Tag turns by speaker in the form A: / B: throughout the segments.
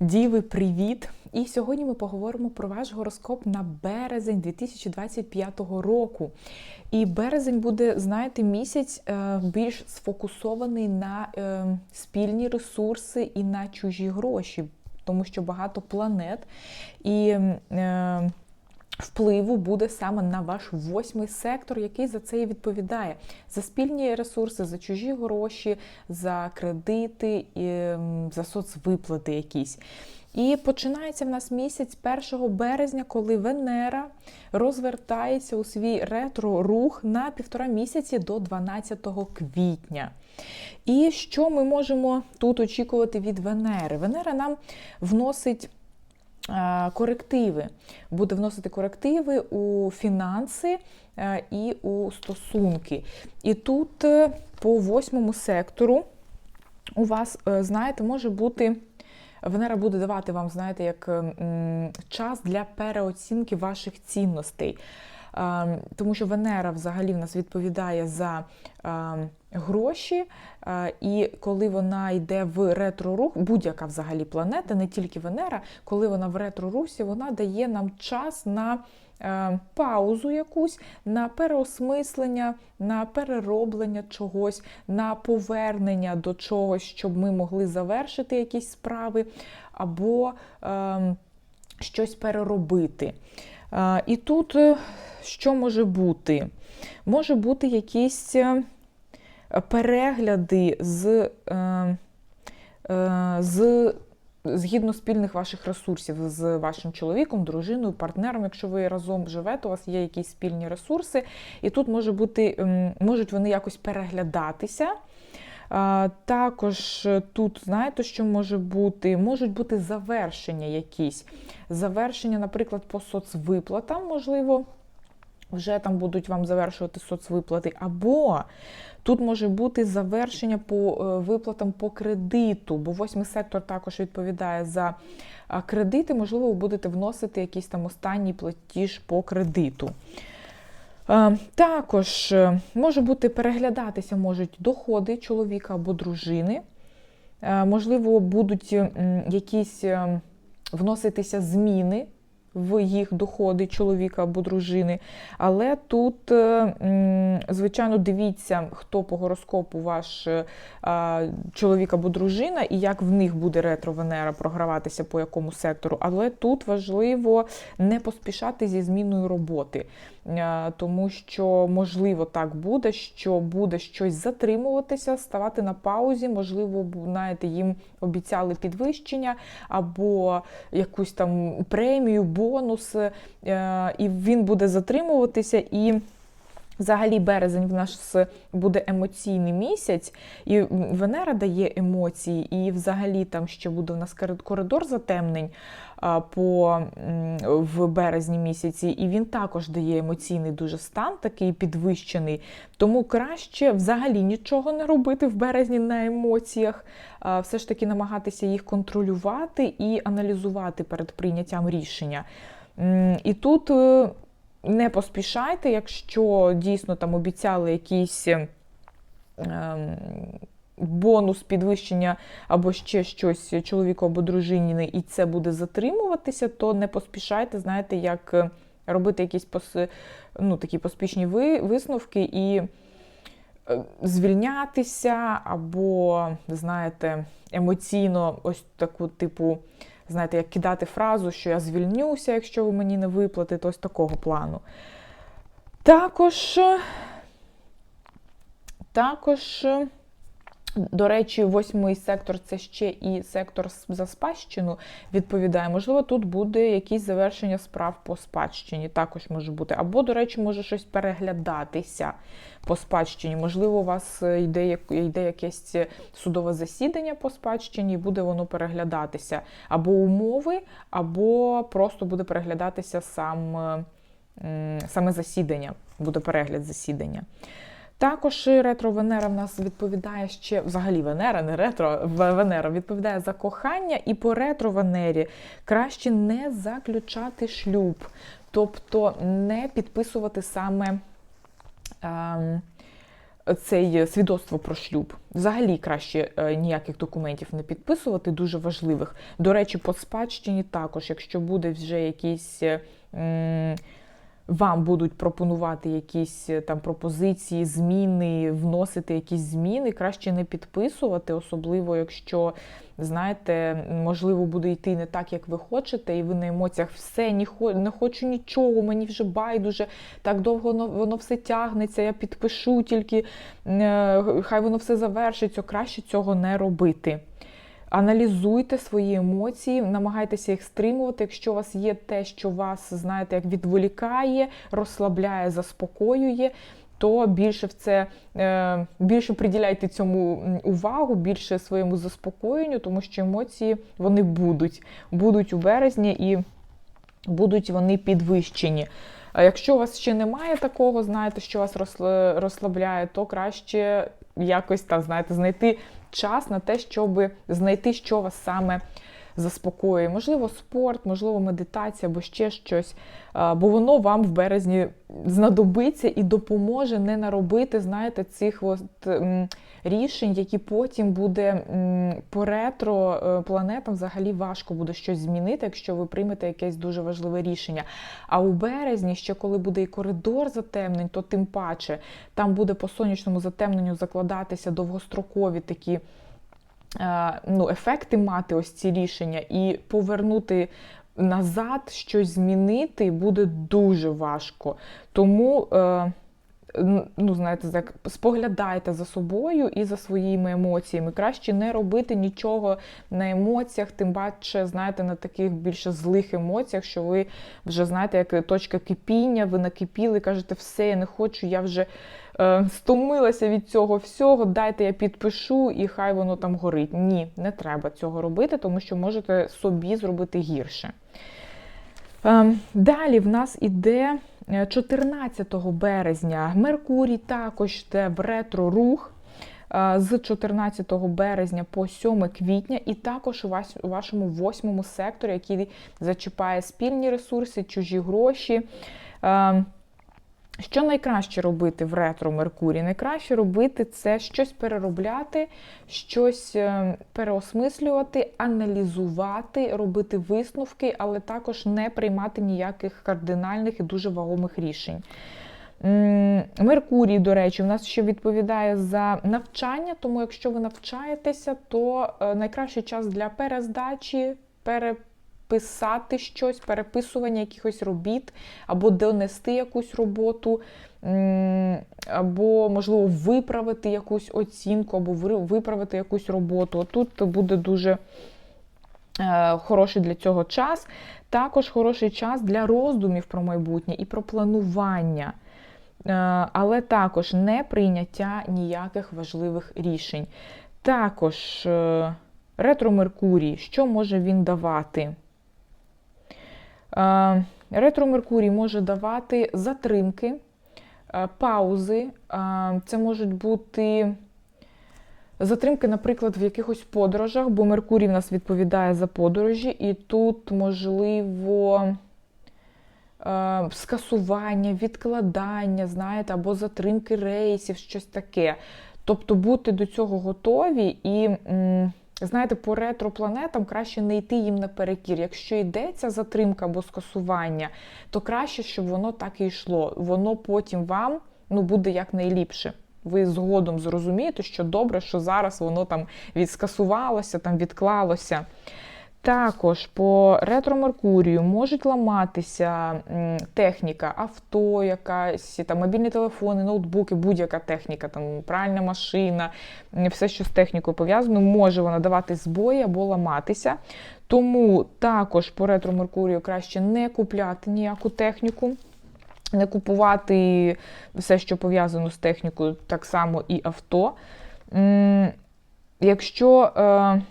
A: Діви, привіт! І сьогодні ми поговоримо про ваш гороскоп на березень 2025 року. І березень буде, знаєте, місяць е, більш сфокусований на е, спільні ресурси і на чужі гроші, тому що багато планет і. Впливу буде саме на ваш восьмий сектор, який за це і відповідає за спільні ресурси, за чужі гроші, за кредити, за соцвиплати якісь. І починається в нас місяць 1 березня, коли Венера розвертається у свій ретро-рух на півтора місяці до 12 квітня. І що ми можемо тут очікувати від Венери? Венера нам вносить. Корективи буде вносити корективи у фінанси і у стосунки. І тут е, по восьмому сектору у вас, е, знаєте, може бути Венера буде давати вам, знаєте, як час для переоцінки ваших цінностей. Ем, тому що Венера взагалі в нас відповідає за ем, гроші, е, і коли вона йде в ретро-рух, будь-яка взагалі планета, не тільки Венера, коли вона в ретро-русі, вона дає нам час на Е, паузу якусь на переосмислення, на перероблення чогось, на повернення до чогось, щоб ми могли завершити якісь справи, або щось переробити. Е, і тут е, що може бути? Може бути якісь е, перегляди з. Е, з згідно спільних ваших ресурсів з вашим чоловіком, дружиною, партнером. Якщо ви разом живете, у вас є якісь спільні ресурси, і тут може бути, можуть вони якось переглядатися. Також тут, знаєте, що може бути? Можуть бути завершення якісь. Завершення, наприклад, по соцвиплатам, можливо, вже там будуть вам завершувати соцвиплати. Або Тут може бути завершення по е, виплатам по кредиту, бо восьмий сектор також відповідає за кредити. Можливо, ви будете вносити якийсь там останній платіж по кредиту. Також е, може бути переглядатися можуть доходи чоловіка або дружини. Можливо, будуть якісь е, вноситися зміни в їх доходи чоловіка або дружини. Але тут, е, звичайно, дивіться, хто по гороскопу ваш е, чоловік або дружина, і як в них буде ретро-венера програватися по якому сектору. Але тут важливо не поспішати зі зміною роботи. Е, тому що, можливо, так буде, що буде щось затримуватися, ставати на паузі, можливо, знаєте, їм обіцяли підвищення або якусь там премію, бонус, е, і він буде затримуватися і. Взагалі, березень в нас буде емоційний місяць, і Венера дає емоції, і взагалі там ще буде у нас коридор затемнень по, в березні місяці, і він також дає емоційний дуже стан, такий підвищений. Тому краще взагалі нічого не робити в березні на емоціях, все ж таки намагатися їх контролювати і аналізувати перед прийняттям рішення. І тут е, не поспішайте, якщо дійсно там обіцяли якісь. Ем, бонус підвищення або ще щось чоловіку або дружині, і це буде затримуватися, то не поспішайте, знаєте, як е, робити якісь пос... ну, такі поспішні висновки і е, звільнятися, або, знаєте, емоційно ось таку типу. Знаєте, як кидати фразу, що я звільнюся, якщо ви мені не виплатите, ось такого плану. Також, також до речі, восьмий сектор це ще і сектор за спадщину відповідає. Можливо, тут буде якісь завершення справ по спадщині, також може бути. Або, до речі, може щось переглядатися по спадщині. Можливо, у вас йде йде якесь судове засідання по спадщині, і буде воно переглядатися. Або умови, або просто буде переглядатися сам, саме засідання, буде перегляд засідання. Також ретро-Венера в нас відповідає ще взагалі Венера, не ретро, Венера відповідає за кохання, і по ретро-Венері краще не заключати шлюб, тобто не підписувати саме. Ем, цей свідоцтво про шлюб. Взагалі краще е, ніяких документів не підписувати, дуже важливих. До речі, по спадщині також, якщо буде вже якісь. Вам будуть пропонувати якісь е, там пропозиції, зміни, вносити якісь зміни, краще не підписувати, особливо якщо, знаєте, можливо, буде йти не так, як ви хочете, і ви на емоціях все, не, хо- хочу нічого, мені вже байдуже, так довго воно все тягнеться, я підпишу, тільки е, хай воно все завершиться. Краще цього не робити. Аналізуйте свої емоції, намагайтеся їх стримувати. Якщо у вас є те, що вас, знаєте, як відволікає, розслабляє, заспокоює, то більше в це е, більше приділяйте цьому увагу, більше своєму заспокоєнню, тому що емоції вони будуть, будуть у березні і будуть вони підвищені. Якщо у вас ще немає такого, знаєте, що вас розслабляє, то краще якось так, знаєте, знайти час на те, щоб знайти, що вас саме заспокоює. Можливо, спорт, можливо, медитація або ще щось. Бо воно вам в березні знадобиться і допоможе не наробити, знаєте, цих от, рішень, які потім буде по ретро е, планетам взагалі важко буде щось змінити, якщо ви приймете якесь дуже важливе рішення. А у березні, ще коли буде і коридор затемнень, то тим паче там буде по сонячному затемненню закладатися довгострокові такі. е, Ну, ефекти мати ось ці рішення і повернути назад щось змінити буде дуже важко. Тому, е, ну, знаєте, споглядайте за собою і за своїми емоціями. Краще не робити нічого на емоціях, тим паче, знаєте, на таких більше злих емоціях, що ви вже знаєте, як точка кипіння, ви накипіли, кажете, все, я не хочу, я вже е, стомилася від цього всього, дайте я підпишу і хай воно там горить. Ні, не треба цього робити, тому що можете собі зробити гірше. Е, Далі в нас іде 14 березня Меркурій також йде в ретро-рух е, з 14 березня по 7 квітня, і також у вашому восьмому секторі, який зачіпає спільні ресурси, чужі гроші. Що найкраще робити в ретро Меркурій? Найкраще робити це щось переробляти, щось е, переосмислювати, аналізувати, робити висновки, але також не приймати ніяких кардинальних і дуже вагомих рішень. Меркурій, до речі, у нас ще відповідає за навчання, тому якщо ви навчаєтеся, то е, найкращий час для перездачі, переписати щось, переписування якихось робіт, або донести якусь роботу, або, можливо, виправити якусь оцінку, або виправити якусь роботу. Тут буде дуже е, хороший для цього час. Також хороший час для роздумів про майбутнє і про планування. Е, Але також не прийняття ніяких важливих рішень. Також е, ретро Меркурій, що може він давати? Ретро Меркурій може давати затримки, е, паузи. Це можуть бути затримки, наприклад, в якихось подорожах, бо Меркурій в нас відповідає за подорожі, і тут можливо е, скасування, відкладання, знаєте, або затримки рейсів, щось таке. Тобто бути до цього готові і. Знаєте, по ретропланетам краще не йти їм наперекір. Якщо йдеться затримка або скасування, то краще, щоб воно так і йшло. Воно потім вам ну, буде якнайліпше. Ви згодом зрозумієте, що добре, що зараз воно там відскасувалося, там відклалося. Також по ретро-Меркурію можуть ламатися техніка, авто, якась, там, мобільні телефони, ноутбуки, будь-яка техніка, там, пральна машина, все, що з технікою пов'язано, може вона давати збої або ламатися. Тому також по ретро-Меркурію краще не купляти ніяку техніку. Не купувати все, що пов'язано з технікою, так само і авто. Якщо, е,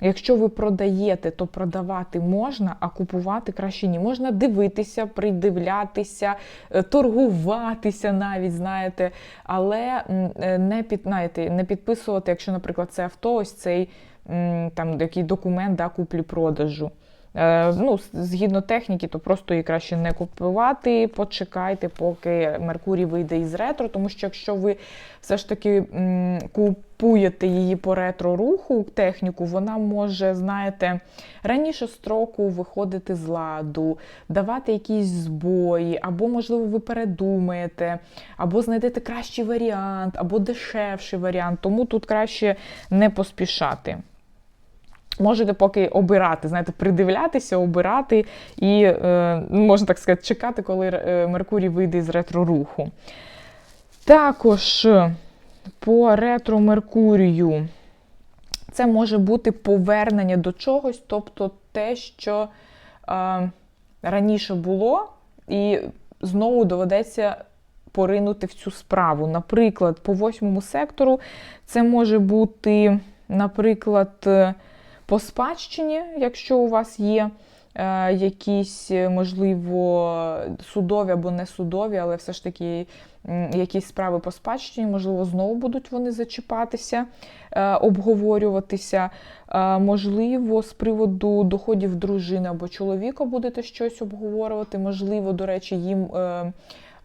A: якщо ви продаєте, то продавати можна, а купувати краще ні. Можна дивитися, придивлятися, е, торгуватися навіть, знаєте, але е, не, під, знаєте, не підписувати, якщо, наприклад, це авто, ось цей там, який документ да, куплі-продажу. Е, ну, Згідно техніки, то просто її краще не купувати. Почекайте, поки Меркурій вийде із ретро, тому що якщо ви все ж таки купуєте її по ретро-руху, техніку, вона може, знаєте, раніше строку виходити з ладу, давати якісь збої, або, можливо, ви передумаєте, або знайдете кращий варіант, або дешевший варіант. Тому тут краще не поспішати. Можете поки обирати, знаєте, придивлятися, обирати і, е, можна так сказати, чекати, коли е, Меркурій вийде з ретро-руху. Також по ретро Меркурію це може бути повернення до чогось, тобто те, що е, раніше було, і знову доведеться поринути в цю справу. Наприклад, по восьмому сектору це може бути, наприклад, по спадщині, якщо у вас є е, якісь, можливо, судові або не судові, але все ж таки якісь справи по спадщині, можливо, знову будуть вони зачіпатися, е, обговорюватися. Е, можливо, з приводу доходів дружини або чоловіка будете щось обговорювати. Можливо, до речі, їм.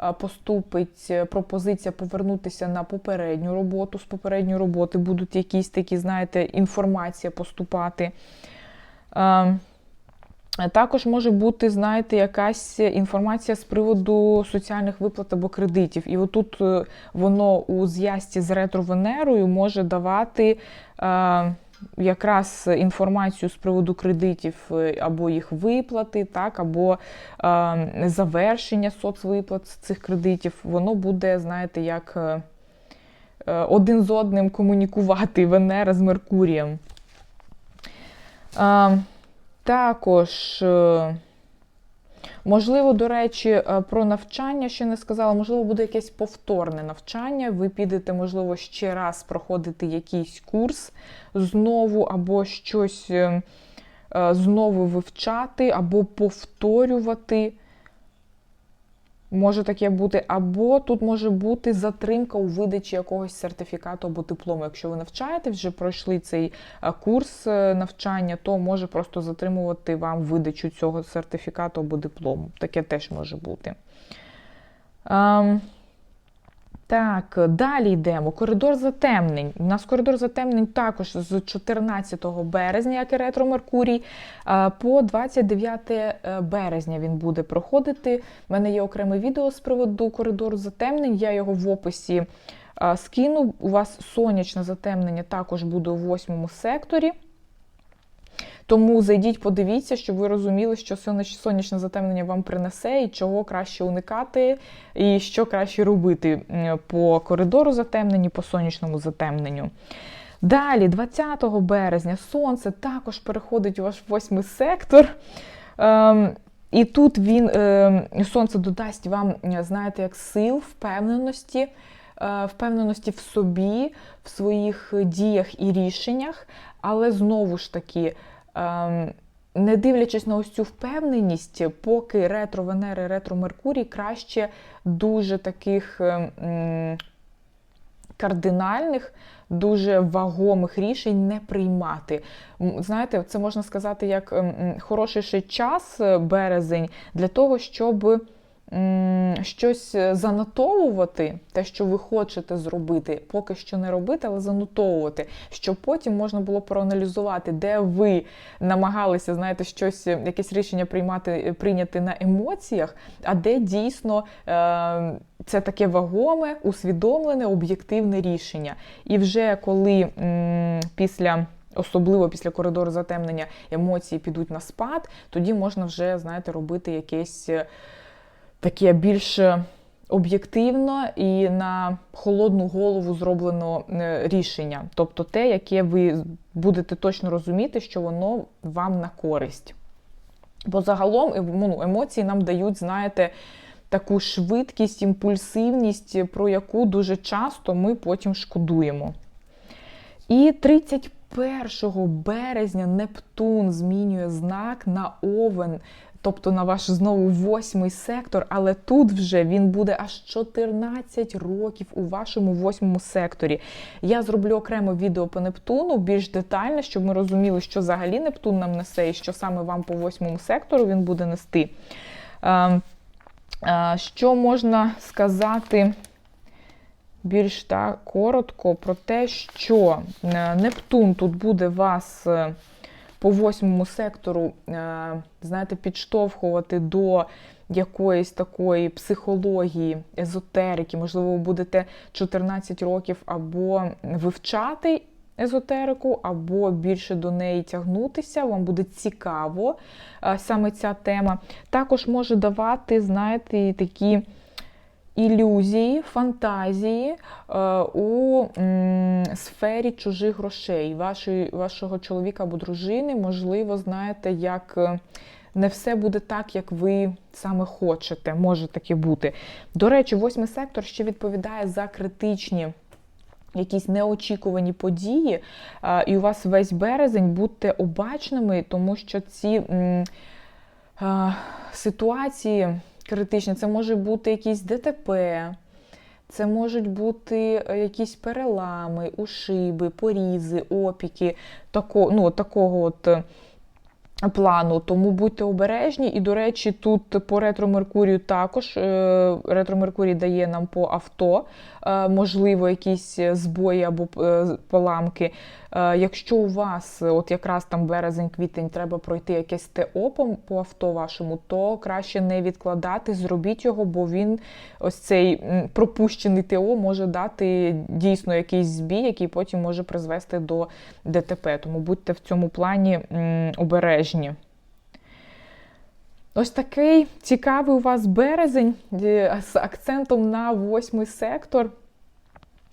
A: Е, поступить пропозиція повернутися на попередню роботу. З попередньої роботи будуть якісь такі, знаєте, інформація поступати. Також може бути, знаєте, якась інформація з приводу соціальних виплат або кредитів. І отут е, воно у зв'язці з ретро-венерою може давати е, якраз інформацію з приводу кредитів е, або їх виплати, так, або е, завершення соцвиплат цих кредитів. Воно буде, знаєте, як е, один з одним комунікувати Венера з Меркурієм. Е, також, е, можливо, до речі, е, про навчання ще не сказала, можливо, буде якесь повторне навчання. Ви підете, можливо, ще раз проходити якийсь курс знову, або щось е, знову вивчати, або повторювати. Може таке бути, або тут може бути затримка у видачі якогось сертифікату або диплому. Якщо ви навчаєте, вже пройшли цей е, курс е, навчання, то може просто затримувати вам видачу цього сертифікату або диплому. Таке теж може бути. Так, далі йдемо. Коридор затемнень. У нас коридор затемнень також з 14 березня, як і ретро Меркурій, по 29 е, березня він буде проходити. У мене є окреме відео з приводу коридору затемнень. Я його в описі скину. У вас сонячне затемнення також буде у восьмому секторі. Тому зайдіть, подивіться, щоб ви розуміли, що сонячне затемнення вам принесе, і чого краще уникати, і що краще робити по коридору затемненню, по сонячному затемненню. Далі, 20 березня, сонце також переходить у ваш восьмий сектор. Ем, і тут він, ем, сонце додасть вам, знаєте, як сил, впевненості, е, впевненості в собі, в своїх діях і рішеннях, але знову ж таки. Ем, не дивлячись на ось цю впевненість, поки ретро Венери, ретро Меркурій краще дуже таких ем, кардинальних, дуже вагомих рішень не приймати. Знаєте, це можна сказати як ем, хороший ще час е, березень для того, щоб щось е, занотовувати, те, що ви хочете зробити, поки що не робити, але занотовувати, щоб потім можна було проаналізувати, де ви намагалися, знаєте, щось, е, якесь рішення приймати, е, прийняти на емоціях, а де дійсно е, це таке вагоме, усвідомлене, об'єктивне рішення. І вже коли м, після. Особливо після коридору затемнення емоції підуть на спад, тоді можна вже, знаєте, робити якесь таке більш об'єктивно і на холодну голову зроблено е, рішення. Тобто те, яке ви будете точно розуміти, що воно вам на користь. Бо загалом ну, емоції нам дають, знаєте, таку швидкість, імпульсивність, про яку дуже часто ми потім шкодуємо. І 31 березня Нептун змінює знак на Овен. Тобто на ваш знову восьмий сектор, але тут вже він буде аж 14 років у вашому восьмому секторі. Я зроблю окремо відео по Нептуну, більш детальне, щоб ми розуміли, що взагалі Нептун нам несе і що саме вам по восьмому сектору він буде нести. Е, е, Що можна сказати? Більш так коротко про те, що е, Нептун тут буде вас по восьмому сектору, е, знаєте, підштовхувати до якоїсь такої психології, езотерики. Можливо, ви будете 14 років або вивчати езотерику, або більше до неї тягнутися. Вам буде цікаво е, саме ця тема. Також може давати, знаєте, такі ілюзії, фантазії е, у сфері чужих грошей, вашої, вашого чоловіка або дружини, можливо, знаєте, як е, не все буде так, як ви саме хочете, може таке бути. До речі, восьмий сектор ще відповідає за критичні. Якісь неочікувані події, е, і у вас весь березень будьте обачними, тому що ці ситуації критичні. Це може бути якісь ДТП, це можуть бути е, якісь перелами, ушиби, порізи, опіки, тако, ну, такого от е, плану. Тому будьте обережні. І, до речі, тут по ретро Меркурію також е, ретро Меркурій дає нам по авто, е, можливо, якісь збої або е, поламки. Якщо у вас, от якраз там березень-квітень, треба пройти якесь ТО по, авто вашому, то краще не відкладати, зробіть його, бо він ось цей пропущений ТО може дати дійсно якийсь збій, який потім може призвести до ДТП. Тому будьте в цьому плані м, обережні. Ось такий цікавий у вас березень е, з акцентом на восьмий сектор.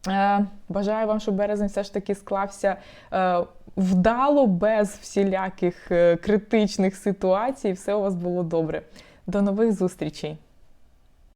A: Е, Бажаю вам, щоб березень все ж таки склався е, вдало, без всіляких критичних ситуацій. Все у вас було добре. До нових зустрічей!